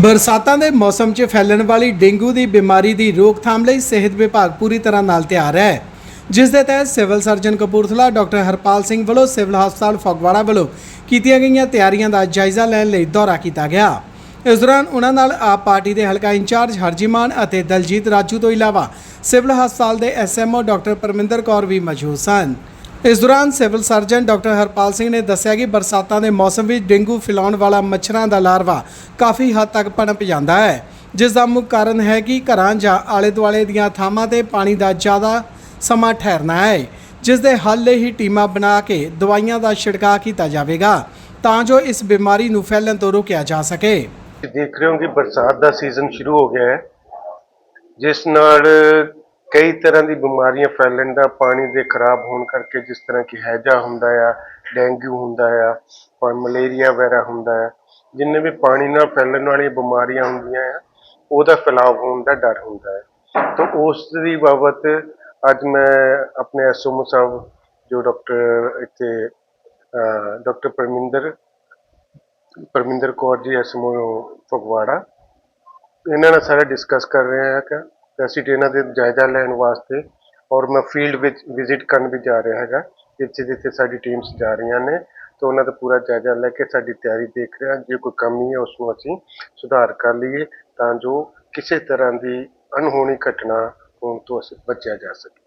ਬਰਸਾਤਾਂ ਦੇ ਮੌਸਮ 'ਚ ਫੈਲਣ ਵਾਲੀ ਡੇਂਗੂ ਦੀ ਬਿਮਾਰੀ ਦੀ ਰੋਕਥਾਮ ਲਈ ਸਿਹਤ ਵਿਭਾਗ ਪੂਰੀ ਤਰ੍ਹਾਂ ਨਾਲ ਤਿਆਰ ਹੈ। ਜਿਸ ਦੇ ਤਹਿਤ civil surgeon Kapurthala, doctor Harpal Singh ਵੱਲੋਂ ਸਿਵਲ ਹਸਪਤਾਲ ਫਗਵਾੜਾ ਵੱਲੋਂ ਕੀਤੀਆਂ ਗਈਆਂ ਤਿਆਰੀਆਂ ਦਾ ਜਾਇਜ਼ਾ ਲੈਣ ਲਈ ਦੌਰਾ ਕੀਤਾ ਗਿਆ। ਇਸ ਦੌਰਾਨ ਉਹਨਾਂ ਨਾਲ ਆਪ ਪਾਰਟੀ ਦੇ ਹਲਕਾ ਇੰਚਾਰਜ ਹਰਜੀਮਾਨ ਅਤੇ ਦਲਜੀਤ ਰਾਜੂ ਤੋਂ ਇਲਾਵਾ ਸਿਵਲ ਹਸਪਤਾਲ ਦੇ ਐਸਐਮਓ ਡਾਕਟਰ ਪਰਮਿੰਦਰ ਕੌਰ ਵੀ ਮੌਜੂਦ ਸਨ। ਇਸ ਦੌਰਾਨ civil surgeon doctor Harpal Singh ਨੇ ਦੱਸਿਆ ਕਿ ਬਰਸਾਤਾਂ ਦੇ ਮੌਸਮ ਵਿੱਚ ਡੇਂਗੂ ਫੈਲਾਉਣ ਵਾਲਾ ਮੱਛਰਾਂ ਦਾ ਲਾਰਵਾ ਕਾਫੀ ਹੱਦ ਤੱਕ ਪਨਪ ਜਾਂਦਾ ਹੈ, ਜਿਸ ਦਾ ਮੁੱਖ ਕਾਰਨ ਹੈ ਕਿ ਘਰਾਂ ਜਾਂ ਆਲੇ ਦੁਆਲੇ ਦੀਆਂ ਥਾਵਾਂ ਤੇ ਪਾਣੀ ਦਾ ਜ਼ਿਆਦਾ ਸਮਾਂ ਠਹਿਰਨਾ ਹੈ, ਜਿਸ ਦੇ ਹੱਲ ਲਈ ਹੀ ਟੀਮਾਂ ਬਣਾ ਕੇ ਦਵਾਈਆਂ ਦਾ ਛਿੜਕਾਅ ਕੀਤਾ ਜਾਵੇਗਾ, ਤਾਂ ਜੋ ਇਸ ਬਿਮਾਰੀ ਨੂੰ ਫੈਲਣ ਤੋਂ ਰੋਕਿਆ ਜਾ ਸਕੇ। ਦੇਖ ਰਹੇ ਹੋ ਕਿ ਬਰਸਾਤ ਦਾ ਸੀਜ਼ਨ ਸ਼ੁਰੂ ਹੋ ਗਿਆ ਹੈ, ਜਿਸ ਨਾਲ ਕਈ ਤਰ੍ਹਾਂ ਦੀ ਬਿਮਾਰੀਆਂ ਫੈਲਣ ਦਾ ਪਾਣੀ ਦੇ ਖਰਾਬ ਹੋਣ ਕਰਕੇ ਜਿਸ ਤਰ੍ਹਾਂ ਕਿ ਹੈਜਾ ਹੁੰਦਾ ਆ, ਡੇਂਗੂ ਹੁੰਦਾ ਆ ਔਰ ਮਲੇਰੀਆ ਵਗੈਰਾ ਹੁੰਦਾ ਆ, ਜਿੰਨੇ ਵੀ ਪਾਣੀ ਨਾਲ ਫੈਲਣ ਵਾਲੀਆਂ ਬਿਮਾਰੀਆਂ ਹੁੰਦੀਆਂ ਆ, ਉਹਦਾ ਫੈਲਾਅ ਹੋਣ ਦਾ ਡਰ ਹੁੰਦਾ ਹੈ ਤਾਂ ਉਸ ਦੀ ਬਾਬਤ ਅੱਜ ਮੈਂ ਆਪਣੇ ਐਸਓਮੋ ਸਾਹਿਬ, ਜੋ ਡਾਕਟਰ ਇੱਥੇ ਡਾਕਟਰ ਪਰਮਿੰਦਰ ਪਰਮਿੰਦਰ ਕੌਰ ਜੀ ਐਸਐਮਓ ਫਗਵਾੜਾ, ਇਹਨਾਂ ਨਾਲ ਸਾਰਾ ਡਿਸਕਸ ਕਰ ਰਹੇ ਹਾਂ ਕਿ ਅਸੀਂ ਇਹਨਾਂ ਦੇ ਜਾਇਜ਼ਾ ਲੈਣ ਵਾਸਤੇ ਔਰ ਮੈਂ ਫੀਲਡ ਵਿੱਚ ਵਿਜ਼ਿਟ ਕਰਨ ਵੀ ਜਾ ਰਿਹਾ ਹੈਗਾ, ਜਿੱਥੇ ਜਿੱਥੇ ਸਾਡੀ ਟੀਮਸ ਜਾ ਰਹੀਆਂ ਨੇ, ਤਾਂ ਉਹਨਾਂ ਦਾ ਪੂਰਾ ਜਾਇਜ਼ਾ ਲੈ ਕੇ ਸਾਡੀ ਤਿਆਰੀ ਦੇਖ ਰਿਹਾ ਜੇ ਕੋਈ ਕਮੀ ਹੈ ਉਸ ਨੂੰ ਅਸੀਂ ਸੁਧਾਰ ਕਰ ਲਈਏ ਤਾਂ ਜੋ ਕਿਸੇ ਤਰ੍ਹਾਂ ਦੀ ਅਣਹੋਣੀ ਘਟਨਾ ਹੋਣ ਤੋਂ ਅਸੀਂ ਬਚਿਆ ਜਾ ਸਕੇ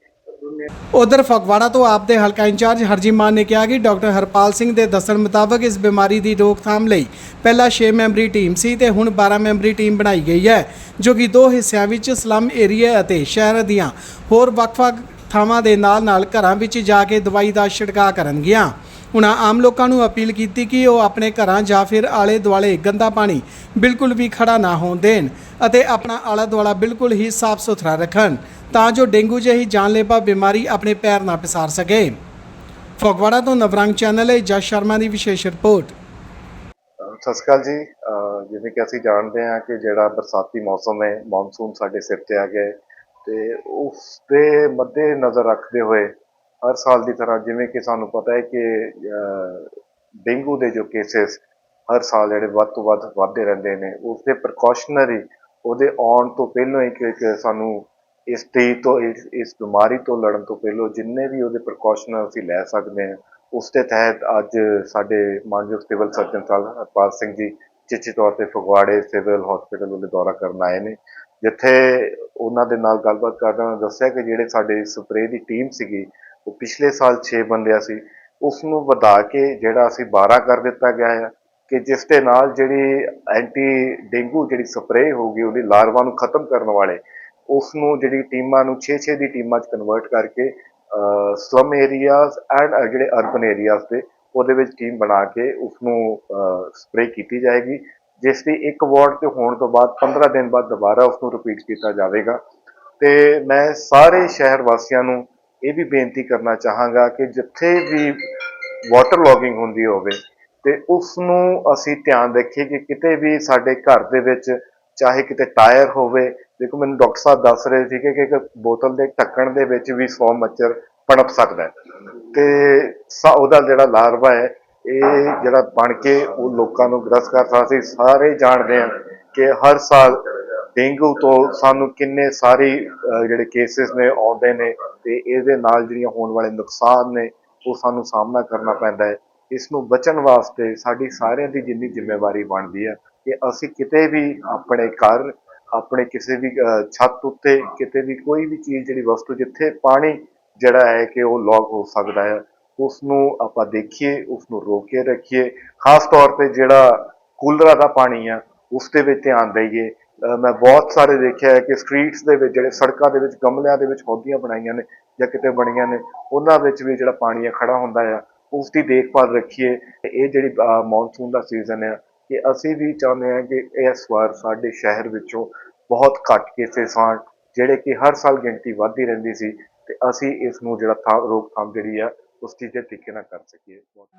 ਉਧਰ ਫਗਵਾੜਾ ਤੋਂ ਆਪ ਦੇ ਹਲਕਾ ਇੰਚਾਰਜ ਹਰਜੀ ਮਾਨ ਨੇ ਕਿਹਾ ਕਿ ਡਾਕਟਰ ਹਰਪਾਲ ਸਿੰਘ ਦੇ ਦੱਸਣ ਮੁਤਾਬਕ ਇਸ ਬਿਮਾਰੀ ਦੀ ਰੋਕਥਾਮ ਲਈ ਪਹਿਲਾਂ 6 ਮੈਂਬਰੀ ਟੀਮ ਸੀ ਤੇ ਹੁਣ 12 ਮੈਂਬਰੀ ਟੀਮ ਬਣਾਈ ਗਈ ਹੈ, ਜੋ ਕਿ ਦੋ ਹਿੱਸਿਆਂ ਵਿੱਚ ਸਲਮ ਏਰੀਆ ਅਤੇ ਸ਼ਹਿਰ ਦੀਆਂ ਹੋਰ ਵੱਖ-ਵੱਖ ਥਾਵਾਂ ਦੇ ਨਾਲ-ਨਾਲ ਘਰਾਂ ਵਿੱਚ ਜਾ ਕੇ ਦਵਾਈ ਦਾ ਛਿੜਕਾਅ ਕਰਨਗੀਆਂ। ਉਹਨਾਂ ਆਮ ਲੋਕਾਂ ਨੂੰ ਅਪੀਲ ਕੀਤੀ ਕਿ ਉਹ ਆਪਣੇ ਘਰਾਂ ਜਾਂ ਫਿਰ ਆਲੇ ਦੁਆਲੇ ਗੰਦਾ ਪਾਣੀ ਬਿਲਕੁਲ ਵੀ ਖੜਾ ਨਾ ਹੋਣ ਦੇਣ ਅਤੇ ਆਪਣਾ ਆਲਾ ਦੁਆਲਾ ਬਿਲਕੁਲ ਹੀ ਸਾਫ਼ ਸੁਥਰਾ ਰੱਖਣ। ਤਾਂ ਜੋ ਡੇਂਗੂ ਜਿਹੀ ਜਾਨਲੇਵਾ ਬਿਮਾਰੀ ਆਪਣੇ ਪੈਰ ਨਾ ਪਸਾਰ ਸਕੇ। ਫਗਵਾੜਾ ਤੋਂ ਨਵਰੰਗ ਚੈਨਲ ਲਈ ਜਸ ਸ਼ਰਮਾ ਦੀ ਵਿਸ਼ੇਸ਼ ਰਿਪੋਰਟ। ਸਤਿ ਸ਼੍ਰੀ ਅਕਾਲ ਜੀ। ਜਿਵੇਂ ਕਿ ਅਸੀਂ ਜਾਣਦੇ ਹਾਂ ਕਿ ਜਿਹੜਾ ਬਰਸਾਤੀ ਮੌਸਮ ਹੈ ਮੌਨਸੂਨ ਸਾਡੇ ਸਿਰ ਤੇ ਆ ਗਿਆ ਤੇ ਉਸ ਦੇ ਮੱਦੇ ਨਜ਼ਰ ਰੱਖਦੇ ਹੋਏ ਹਰ ਸਾਲ ਦੀ ਤਰ੍ਹਾਂ ਜਿਵੇਂ ਕਿ ਸਾਨੂੰ ਪਤਾ ਹੈ ਕਿ ਡੇਂਗੂ ਦੇ ਜੋ ਕੇਸਿਸ ਹਰ ਸਾਲ ਜਿਹੜੇ ਵੱਧ ਤੋਂ ਵੱਧ ਵੱਧਦੇ ਰਹਿੰਦੇ ਨੇ ਉਸ ਦੇ ਪ੍ਰੀਕਾਸ਼ਨਰੀ ਉਹਦੇ ਆਉਣ ਤੋਂ ਪਹਿਲਾਂ ਹੀ ਕਿ ਸਾਨੂੰ ਇਸ ਸਟੇਜ ਤੋਂ, ਇਸ ਇਸ ਬਿਮਾਰੀ ਤੋਂ ਲੜਨ ਤੋਂ ਪਹਿਲਾਂ ਜਿੰਨੇ ਵੀ ਉਹਦੇ ਪ੍ਰੀਕਾਸ਼ਨ ਅਸੀਂ ਲੈ ਸਕਦੇ ਹਾਂ, ਉਸ ਦੇ ਤਹਿਤ ਅੱਜ ਸਾਡੇ ਮਾਨਯੋਗ ਸਿਵਲ ਸਰਜਨ ਸਾਹਿਬ ਹਰਪਾਲ ਸਿੰਘ ਜੀ ਚਿੱਚੀ ਤੌਰ ਤੇ ਫਗਵਾੜੇ ਸਿਵਲ ਹਸਪੀਟਲ ਉਹਦੇ ਦੌਰਾ ਕਰਨ ਆਏ ਨੇ। ਜਿੱਥੇ ਉਹਨਾਂ ਦੇ ਨਾਲ ਗੱਲਬਾਤ ਕਰਦਿਆਂ ਉਹਨਾਂ ਦੱਸਿਆ ਕਿ ਜਿਹੜੇ ਸਾਡੇ ਸਪਰੇਅ ਦੀ ਟੀਮ ਸੀਗੀ, ਉਹ ਪਿਛਲੇ ਸਾਲ 6 ਬੰਦਿਆਂ ਸੀ। ਉਸ ਨੂੰ ਵਧਾ ਕੇ ਜਿਹੜਾ ਅਸੀਂ 12 ਕਰ ਦਿੱਤਾ ਗਿਆ ਹੈ ਕਿ ਜਿਸ ਦੇ ਨਾਲ ਜਿਹੜੀ ਐਂਟੀ ਡੇਂਗੂ ਜਿਹੜੀ ਸਪਰੇਅ ਹੋਊਗੀ, ਉਹਦੀ ਲਾਰਵਾ ਨੂੰ ਖਤਮ ਕਰਨ ਵਾਲੇ ਉਸ ਨੂੰ ਜਿਹੜੀ ਟੀਮਾਂ ਨੂੰ 6-6 ਦੀ ਟੀਮਾਂ 'ਚ ਕਨਵਰਟ ਕਰਕੇ ਸਲਮ ਏਰੀਆਜ਼ ਐਂਡ ਜਿਹੜੇ ਅਰਬਨ ਏਰੀਆਜ਼ ਦੇ, ਉਹਦੇ ਵਿੱਚ ਟੀਮ ਬਣਾ ਕੇ ਉਸ ਨੂੰ ਸਪਰੇਅ ਕੀਤੀ ਜਾਏਗੀ। ਜਿਸ ਦੀ ਇੱਕ ਵਾਰਡ ਤੇ ਹੋਣ ਤੋਂ ਬਾਅਦ 15 ਦਿਨ ਬਾਅਦ ਦੁਬਾਰਾ ਉਸ ਨੂੰ ਰਿਪੀਟ ਕੀਤਾ ਜਾਵੇਗਾ। ਤੇ ਮੈਂ ਸਾਰੇ ਸ਼ਹਿਰ ਵਾਸੀਆਂ ਨੂੰ ਇਹ ਵੀ ਬੇਨਤੀ ਕਰਨਾ ਚਾਹਾਂਗਾ ਕਿ ਜਿੱਥੇ ਵੀ ਵਾਟਰ ਲੌਗਿੰਗ ਹੁੰਦੀ ਹੋਵੇ, ਤੇ ਉਸ ਨੂੰ ਅਸੀਂ ਧਿਆਨ ਰੱਖੀਏ ਕਿ ਕਿਤੇ ਵੀ ਸਾਡੇ ਘਰ ਦੇ ਵਿੱਚ ਚਾਹੇ ਕਿਤੇ ਟਾਇਰ ਹੋਵੇ, ਦੇਖੋ ਮੈਨੂੰ ਡਾਕਟਰ ਸਾਹਿਬ ਦੱਸ ਰਹੇ ਸੀ ਕਿ ਇੱਕ ਬੋਤਲ ਦੇ ਢੱਕਣ ਦੇ ਵਿੱਚ ਵੀ 100 ਮੱਛਰ ਪਣਪ ਸਕਦਾ ਹੈ। ਤੇ ਸਾ- ਉਹਦਾ ਜਿਹੜਾ ਲਾਰਵਾ ਹੈ, ਇਹ ਜਿਹੜਾ ਬਣ ਕੇ ਉਹ ਲੋਕਾਂ ਨੂੰ ਗ੍ਰਸਤ ਕਰ ਸਕਦਾ ਸੀ ਸਾਰੇ ਜਾਣਦੇ ਹਾਂ ਕਿ ਹਰ ਸਾਲ ਡੇਂਗੂ ਤੋਂ ਸਾਨੂੰ ਕਿੰਨੇ ਸਾਰੀ ਜਿਹੜੇ ਕੇਸਿਸ ਨੇ, ਆਉਂਦੇ ਨੇ ਤੇ ਇਹਦੇ ਨਾਲ ਜਿਹੜੀਆਂ ਹੋਣ ਵਾਲੇ ਨੁਕਸਾਨ ਨੇ, ਉਹ ਸਾਨੂੰ ਸਾਹਮਣਾ ਕਰਨਾ ਪੈਂਦਾ ਹੈ। ਇਸ ਨੂੰ ਬਚਣ ਵਾਸਤੇ ਸਾਡੀ ਸਾਰਿਆਂ ਦੀ ਜਿੰਨੀ ਜ਼ਿੰਮੇਵਾਰੀ ਬਣਦੀ ਹੈ ਕਿ ਅਸੀਂ ਕਿਤੇ ਵੀ ਆਪਣੇ ਘਰ, ਆਪਣੇ ਕਿਸੇ ਵੀ ਛੱਤ ਉੱਤੇ ਕਿਤੇ ਵੀ ਕੋਈ ਵੀ ਚੀਜ਼ ਜਿਹੜੀ ਵਸਤੂ, ਜਿੱਥੇ ਪਾਣੀ ਜਿਹੜਾ ਹੈ ਕਿ ਉਹ ਲੌਕ ਹੋ ਸਕਦਾ ਹੈ ਉਸ ਨੂੰ ਆਪਾਂ ਦੇਖੀਏ ਉਸ ਨੂੰ ਰੋਕ ਕੇ ਰੱਖੀਏ। ਖਾਸ ਤੌਰ ਤੇ ਜਿਹੜਾ ਕੂਲਰਾਂ ਦਾ ਪਾਣੀ ਆ, ਉਸ 'ਤੇ ਵੀ ਧਿਆਨ ਦਈਏ। ਮੈਂ ਬਹੁਤ ਸਾਰੇ ਦੇਖਿਆ ਹੈ ਕਿ ਸਟਰੀਟਸ ਦੇ ਵਿੱਚ ਜਿਹੜੇ ਸੜਕਾਂ ਦੇ ਵਿੱਚ, ਗਮਲਿਆਂ ਦੇ ਵਿੱਚ ਹੌਦੀਆਂ ਬਣਾਈਆਂ ਨੇ ਜਾਂ ਕਿਤੇ ਬਣੀਆਂ ਨੇ, ਉਹਨਾਂ ਵਿੱਚ ਵੀ ਜਿਹੜਾ ਪਾਣੀ ਆ ਖੜਾ ਹੁੰਦਾ ਆ ਉਸ ਦੀ ਦੇਖਭਾਲ ਰੱਖੀਏ। ਇਹ ਜਿਹੜੀ ਮੌਨਸੂਨ ਦਾ ਸੀਜ਼ਨ ਆ ਕਿ ਅਸੀਂ ਵੀ ਚਾਹੁੰਦੇ ਹਾਂ ਕਿ ਇਸ ਵਾਰ ਸਾਡੇ ਸ਼ਹਿਰ ਵਿੱਚੋਂ ਬਹੁਤ ਘੱਟ ਕੇਸਿਸ ਆਉਣ, ਜਿਹੜੇ ਕਿ ਹਰ ਸਾਲ ਗਿਣਤੀ ਵੱਧਦੀ ਰਹਿੰਦੀ ਸੀ ਤੇ ਅਸੀਂ ਇਸ ਨੂੰ ਜਿਹੜਾ ਥਾਂ, ਰੋਕਥਾਮ ਜਿਹੜੀ ਆ, ਉਸ ਚੀਜ਼ ਦੇ ਤਰੀਕੇ ਨਾਲ ਕਰ ਸਕੀਏ। ਬਹੁਤ